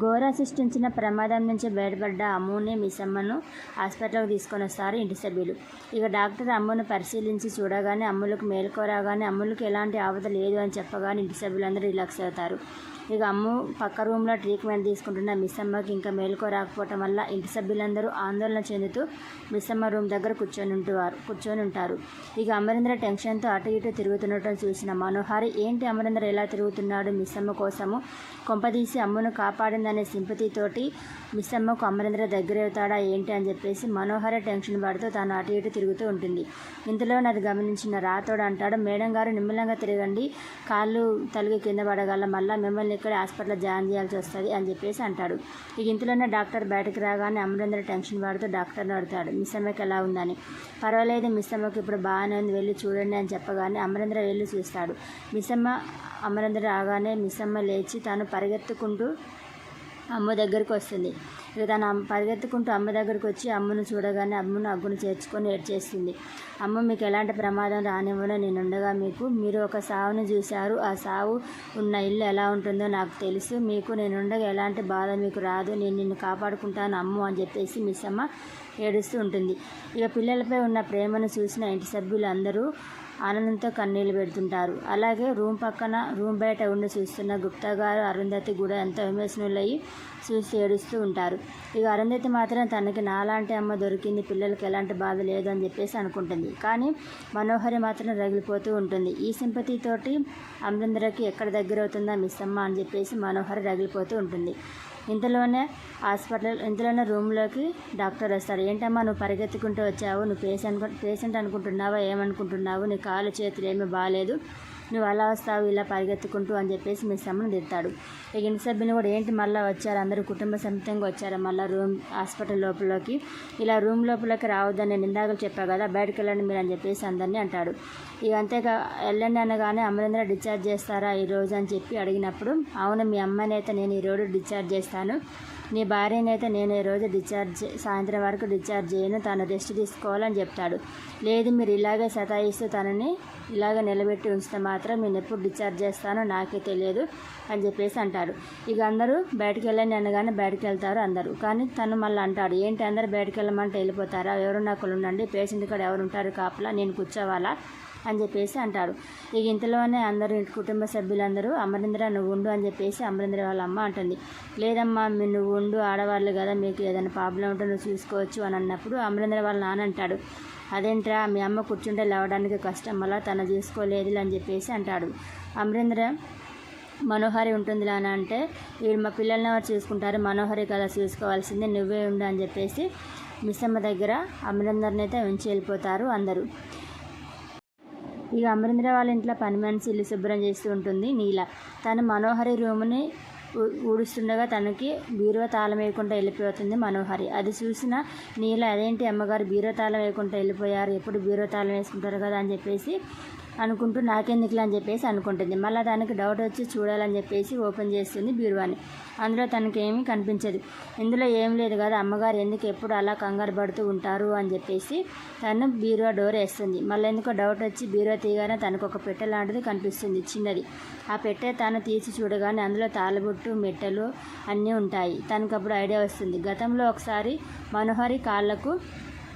ఘోర సృష్టించిన ప్రమాదం నుంచి బయటపడ్డ అమ్ముని మిస్సమ్మను హాస్పిటల్కి తీసుకొని వస్తారు ఇంటి సభ్యులు. ఇక డాక్టర్ అమ్మును పరిశీలించి చూడగానే అమ్ములకు మేల్కోరాగానే అమ్ములకు ఎలాంటి ఆపద లేదు అని చెప్పగానే ఇంటి సభ్యులందరూ రిలాక్స్ అవుతారు. ఇక అమ్ము పక్క రూమ్లో ట్రీట్మెంట్ తీసుకుంటున్న మిస్సమ్మకి ఇంకా మేలుకో రాకపోవటం వల్ల ఇంటి సభ్యులందరూ ఆందోళన చెందుతూ మిస్సమ్మ రూమ్ దగ్గర కూర్చొని ఉంటువారు కూర్చొని ఉంటారు ఇక అమరేంద్ర టెన్షన్తో అటు ఇటు తిరుగుతుండటం చూసిన మనోహరి ఏంటి అమరేంద్ర ఎలా తిరుగుతున్నాడు మిస్సమ్మ కోసము? కొంపదీసి అమ్మును కాపాడిందనే సింపతితోటి మిస్సమ్మకు అమరేంద్ర దగ్గరవుతాడా ఏంటి? అని చెప్పేసి మనోహర టెన్షన్ పడుతూ తాను అటు ఇటు తిరుగుతూ ఉంటుంది. ఇంతలో అది గమనించిన రాతోడు అంటాడు మేడం గారు నిమ్మలంగా తిరగండి కాళ్ళు తలుగు కింద పడగల మళ్ళీ మిమ్మల్ని ఇక్కడ హాస్పిటల్లో జాయిన్ చేయాల్సి వస్తుంది అని చెప్పేసి అంటాడు. ఇక ఇంతలోనే డాక్టర్ బయటకు రాగానే అమరేంద్ర టెన్షన్ పడుతూ డాక్టర్ని అడుగుతాడు మిస్ అమ్మకి ఎలా ఉందని? పర్వాలేదు మిస్ అమ్మకి ఇప్పుడు బాగానే ఉంది వెళ్ళి చూడండి అని చెప్పగానే అమరేంద్ర వెళ్ళి చూస్తాడు. మిస్ అమ్మ అమరేంద్ర రాగానే మిస్ అమ్మ లేచి తాను పరిగెత్తుకుంటూ అమ్మ దగ్గరికి వస్తుంది. ఇక తను పరిగెత్తుకుంటూ అమ్మ దగ్గరికి వచ్చి అమ్మను చూడగానే అమ్మను అగ్గును చేర్చుకొని ఏడ్చేస్తుంది. అమ్మ మీకు ఎలాంటి ప్రమాదం రానివ్వను నేను ఉండగా మీకు మీరు ఒక సావును చూశారు. ఆ సావు ఉన్న ఇల్లు ఎలా ఉంటుందో నాకు తెలుసు. మీకు నేను ఉండగా ఎలాంటి బాధ మీకు రాదు. నేను నిన్ను కాపాడుకుంటాను అమ్ము అని చెప్పేసి మిస్ అమ్మ ఏడుస్తూ ఉంటుంది. ఇక పిల్లలపై ఉన్న ప్రేమను చూసిన ఇంటి సభ్యులు అందరూ ఆనందంతో కన్నీళ్ళు పెడుతుంటారు. అలాగే రూమ్ పక్కన రూమ్ బయట ఉండి చూస్తున్న గుప్తా గారు అరుంధతి కూడా ఎంతో విమర్శనులయ్యి అయ్యి చూసి ఏడుస్తూ ఉంటారు. ఇక అరుంధతి మాత్రం తనకి నాలాంటి అమ్మ దొరికింది పిల్లలకి ఎలాంటి బాధ లేదు అని చెప్పేసి అనుకుంటుంది. కానీ మనోహరి మాత్రం రగిలిపోతూ ఉంటుంది. ఈ సింపతితోటి అమరేంద్రకి ఎక్కడ దగ్గర అవుతుందా మిస్ అమ్మ అని చెప్పేసి మనోహరి రగిలిపోతూ ఉంటుంది. ఇంతలోనే హాస్పిటల్ ఇంతలోనే రూమ్లోకి డాక్టర్ వస్తారు. ఏంటమ్మా నువ్వు పరిగెత్తుకుంటూ వచ్చావు? నువ్వు పేషెంట్ పేషెంట్ అనుకుంటున్నావా? ఏమనుకుంటున్నావు? నీ కాలు చేతులు ఏమీ బాగాలేదు నువ్వు అలా వస్తావు ఇలా పరిగెత్తుకుంటూ అని చెప్పేసి మీ సమ్మను తిడతాడు. ఇక ఇంటి సభ్యులు కూడా ఏంటి మళ్ళీ వచ్చారు? అందరూ కుటుంబ సమేతంగా వచ్చారు? మళ్ళీ రూమ్ హాస్పిటల్ లోపలికి? ఇలా రూమ్ లోపలికి రావద్దని నేను ఇందాక చెప్పా కదా బయటకు వెళ్ళండి మీరు అని చెప్పేసి అందరినీ అంటాడు. ఇక అంతేగా వెళ్ళండి అనగానే అమరేంద్ర డిశ్చార్జ్ చేస్తారా ఈ రోజు అని చెప్పి అడిగినప్పుడు అవును మీ అమ్మాయిని అయితే నేను ఈ రోజు డిశ్చార్జ్ చేస్తాను. నీ భార్యనైతే నేను ఈ రోజు డిశ్చార్జ్ సాయంత్రం వరకు డిశ్చార్జ్ చేయను తను రెస్ట్ తీసుకోవాలని చెప్తాడు. లేదు మీరు ఇలాగే సతాయిస్తూ తనని ఇలాగ నిలబెట్టి ఉంచితే మాత్రం నేను ఎప్పుడు డిశ్చార్జ్ చేస్తానో నాకే తెలియదు అని చెప్పేసి అంటాడు ఇక అందరూ బయటకు వెళ్ళని అనగానే బయటకు వెళ్తారు అందరూ. కానీ తను మళ్ళీ అంటాడు ఏంటి అందరు బయటకు వెళ్ళమంటే వెళ్ళిపోతారా? ఎవరు నాకు ఉండండి పేషెంట్ కూడా ఎవరు ఉంటారు? కాపలా? నేను కూర్చోవాలా? అని చెప్పేసి అంటాడు ఇక ఇంతలోనే అందరూ ఇంటి కుటుంబ సభ్యులందరూ అమరేంద్ర నువ్వు ఉండు అని చెప్పేసి అమరేంద్ర వాళ్ళ అమ్మ అంటుంది. లేదమ్మా నువ్వు ఉండు ఆడవాళ్ళు కదా మీకు ఏదైనా ప్రాబ్లం ఉంటే నువ్వు చూసుకోవచ్చు అని అన్నప్పుడు అమరేంద్ర వాళ్ళ నాన్న అంటాడు. అదేంట్రా మీ అమ్మ కూర్చుంటే లేవడానికి కష్టం వల్ల తను చూసుకోలేదు అని చెప్పేసి అంటాడు. అమరేంద్ర మనోహరి ఉంటుంది అని అంటే వీడు మా పిల్లల్ని ఎవరు చూసుకుంటారు? మనోహరి కదా చూసుకోవాల్సింది నువ్వే ఉండు అని చెప్పేసి మిస్సమ్మ దగ్గర అమరేందర్ని అయితే ఉంచి వెళ్ళిపోతారు అందరూ. ఇక అమరేంద్ర వాళ్ళ ఇంట్లో పని మనిషి ఇల్లు శుభ్రం చేస్తూ ఉంటుంది నీల. తను మనోహరి రూముని ఊడుస్తుండగా తనకి బీరువా తాళం వేయకుండా వెళ్ళిపోతుంది మనోహరి. అది చూసిన నీల అదేంటి అమ్మగారు బీరువా తాళం వేయకుండా వెళ్ళిపోయారు? ఎప్పుడు బీరువా తాళం వేసుకుంటారు కదా? అని చెప్పేసి అనుకుంటూ నాకెందుకులే అని చెప్పేసి అనుకుంటుంది. మళ్ళీ దానికి డౌట్ వచ్చి చూడాలని చెప్పేసి ఓపెన్ చేస్తుంది బీరువాని. అందులో తనకి కనిపించదు. ఇందులో ఏం లేదు కదా అమ్మగారు ఎందుకు ఎప్పుడు అలా కంగారు పడుతూ ఉంటారు అని చెప్పేసి తను బీరువా డోర్ వేస్తుంది. మళ్ళీ ఎందుకో డౌట్ వచ్చి బీరువా తీయగానే తనకు ఒక పెట్టె లాంటిది కనిపిస్తుంది చిన్నది. ఆ పెట్టె తాను తీసి చూడగానే అందులో తాళబొట్టు మెట్టెలు అన్నీ ఉంటాయి. తనకు అప్పుడు ఐడియా వస్తుంది. గతంలో ఒకసారి మనోహరి కాళ్ళకు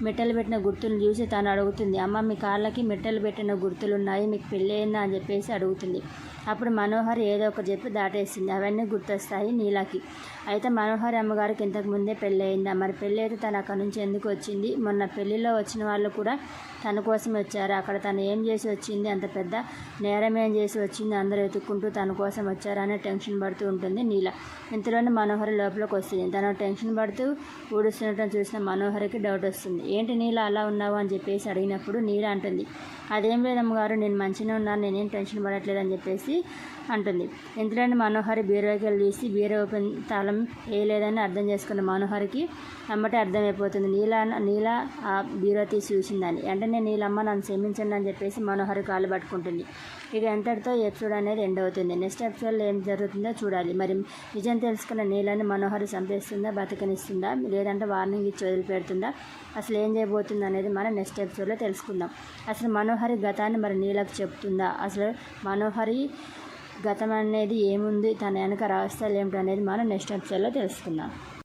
మెట్టలు పెట్టిన గుర్తులు చూసి తను అడుగుతుంది అమ్మ మీ కాళ్ళకి మెట్టలు పెట్టిన గుర్తులు ఉన్నాయి మీకు పెళ్ళయిందా? అని చెప్పేసి అడుగుతుంది. అప్పుడు మనోహర్ ఏదో ఒక చెప్పి దాటేసింది. అవన్నీ గుర్తొస్తాయి నీలాకి. అయితే మనోహర్ అమ్మగారికి ఇంతకు ముందే పెళ్ళయిందా? మరి పెళ్ళి అయితే తను అక్కడ నుంచి ఎందుకు వచ్చింది? మొన్న పెళ్ళిలో వచ్చిన వాళ్ళు కూడా తన కోసం వచ్చారు? అక్కడ తను ఏం చేసి వచ్చింది? అంత పెద్ద నేరం ఏం చేసి వచ్చింది? అందరూ వెతుక్కుంటూ తన కోసం వచ్చారనే టెన్షన్ పడుతూ ఉంటుంది నీల. ఇంతలోనే మనోహర్ లోపలికి వస్తుంది. తను టెన్షన్ పడుతూ ఊడుస్తుండటం చూసిన మనోహర్కి డౌట్ వస్తుంది. ఏంటి నీళ్ళు అలా ఉన్నావు అని చెప్పేసి అడిగినప్పుడు నీల అంటుంది. అదేం లేదమ్మగారు నేను మంచిగా ఉన్నాను నేనేం టెన్షన్ పడట్లేదు అని చెప్పేసి అంటుంది. ఇంతలోనే మనోహరి బీరువాకి వెళ్ళి తీసి బీరో ఓపెన్ తాళం వేయలేదని అర్థం చేసుకున్న మనోహరికి. అమ్మటే అర్థమైపోతుంది. నీల నీల ఆ బీరో తీసి చూసిందని. వెంటనే నీలమ్మ నన్ను క్షమించండి అని చెప్పేసి మనోహరి కాళ్ళు పట్టుకుంటుంది. ఇక ఎంతటితో ఎపిసోడ్ అనేది ఎండ్ అవుతుంది నెక్స్ట్ ఎపిసోడ్లో ఏం జరుగుతుందో చూడాలి. మరి నిజం తెలుసుకున్న నీళ్ళని మనోహరి చంపేస్తుందా బతకనిస్తుందా లేదంటే వార్నింగ్ ఇచ్చి వదిలిపెడుతుందా? అసలు ఏం చేయబోతుంది అనేది మనం నెక్స్ట్ ఎపిసోడ్లో తెలుసుకుందాం. అసలు మనోహరి గతాన్ని మరి నీళ్ళకు చెప్తుందా? అసలు మనోహరి గతం అనేది ఏముంది? తన వెనక రహస్యాలు ఏమిటి అనేది మనం నెక్స్ట్ ఎపిసోడ్లో తెలుసుకుందాం.